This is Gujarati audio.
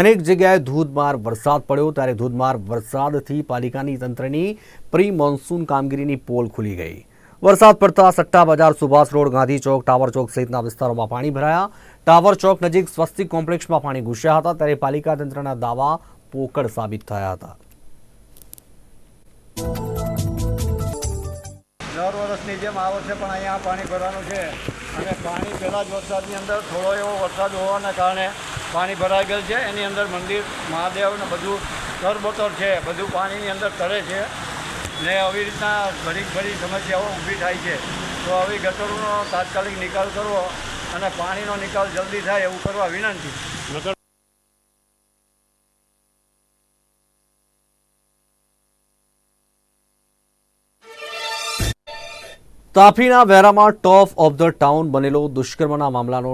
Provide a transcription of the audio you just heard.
અનેક જગ્યાએ ધોધમાર વરસાદ પડ્યો. ત્યારે ધોધમાર વરસાદથી પાલિકાની તંત્રની પ્રી મોન્સૂન કામગીરીની પોલ ખુલી ગઈ. વરસાદ પડતા સટ્ટા બજાર, સુભાષ રોડ, ગાંધી ચોક, ટાવર ચોક સહિતના વિસ્તારોમાં પાણી ભરાયા. ટાવર ચોક નજીક સ્વસ્તિક કોમ્પ્લેક્ષમાં પાણી ઘૂસ્યા હતા. ત્યારે પાલિકા તંત્રના દાવા પોકળ સાબિત થયા હતા. દર વર્ષની જેમ આ વર્ષે પણ અહીંયા પાણી ભરવાનું છે. અને પાણી પહેલાં જ વરસાદની અંદર થોડો એવો વરસાદ હોવાના કારણે પાણી ભરાઈ ગયેલ છે. એની અંદર મંદિર મહાદેવને બધું તરબતર છે. બધું પાણીની અંદર તરે છે. ને આવી રીતના ઘણી ઘણી સમસ્યાઓ ઊભી થાય છે. તો આવી ગટરોનો તાત્કાલિક નિકાલ કરવો અને પાણીનો નિકાલ જલ્દી થાય એવું કરવા વિનંતી. તાપીના વેરામાં ટોપ ઓફ ધ ટાઉન બનેલો દુષ્કર્મના મામલાનો